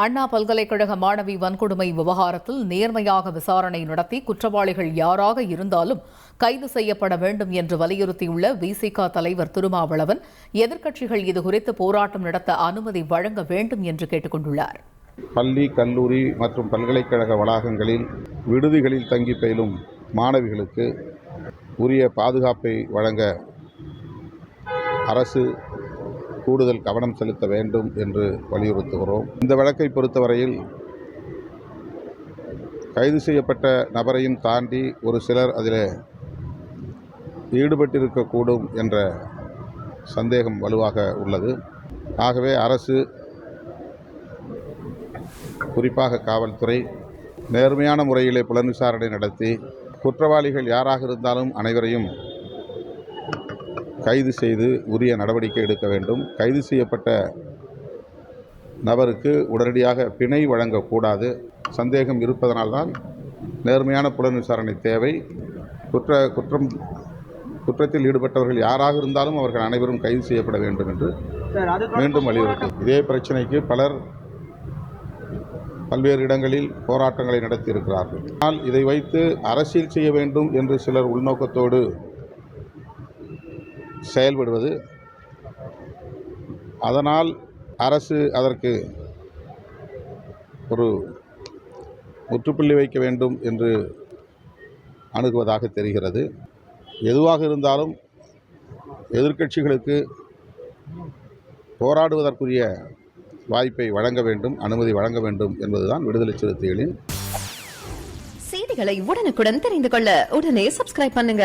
அண்ணா பல்கலைக்கழக மாணவி வன்கொடுமை விவகாரத்தில் நேர்மையாக விசாரணை நடத்தி குற்றவாளிகள் யாராக இருந்தாலும் கைது செய்யப்பட வேண்டும் என்று வலியுறுத்தியுள்ள விசிக தலைவர் திருமாவளவன் எதிர்க்கட்சிகள் இதுகுறித்து போராட்டம் நடத்த அனுமதி வழங்க வேண்டும் என்று கேட்டுக்கொண்டுள்ளார். பள்ளி கல்லூரி மற்றும் பல்கலைக்கழக வளாகங்களில் விடுதிகளில் தங்கி பயிலும் மாணவிகளுக்கு உரிய பாதுகாப்பை வழங்க அரசு கூடுதல் கவனம் செலுத்த வேண்டும் என்று வலியுறுத்துகிறோம். இந்த வழக்கை பொறுத்தவரையில் கைது செய்யப்பட்ட நபரையும் தாண்டி ஒரு சிலர் அதில் ஈடுபட்டிருக்கக்கூடும் என்ற சந்தேகம் வலுவாக உள்ளது. ஆகவே அரசு குறிப்பாக காவல்துறை நேர்மையான முறையிலே புலன் விசாரணை நடத்தி குற்றவாளிகள் யாராக இருந்தாலும் அனைவரையும் கைது செய்து உரிய நடவடிக்கை எடுக்க வேண்டும். கைது செய்யப்பட்ட நபருக்கு உடனடியாக பிணை வழங்கக்கூடாது. சந்தேகம் இருப்பதனால்தான் நேர்மையான புலன் விசாரணை தேவை. குற்ற குற்றம் குற்றத்தில் ஈடுபட்டவர்கள் யாராக இருந்தாலும் அவர்கள் அனைவரும் கைது செய்யப்பட வேண்டும் என்று மீண்டும் வலியுறுத்தும். இதே பிரச்சனைக்கு பலர் பல்வேறு இடங்களில் போராட்டங்களை நடத்தி இருக்கிறார்கள் ஆனால் இதை வைத்து அரசியல் செய்ய வேண்டும் என்று சிலர் உள்நோக்கத்தோடு செயல்படுவது. அதனால் அரசு அதற்கு ஒரு முற்றுப்புள்ளி வைக்க வேண்டும் என்று அணுகுவதாக தெரிகிறது. எதுவாக இருந்தாலும் எதிர்க்கட்சிகளுக்கு போராடுவதற்குரிய வாய்ப்பை வழங்க வேண்டும் அனுமதி வழங்க வேண்டும் என்பதுதான் விடுதலை சிறுத்தைகளின் செய்திகளை உடனுக்குடன் தெரிந்து கொள்ள உடனே சப்ஸ்கிரைப் பண்ணுங்க.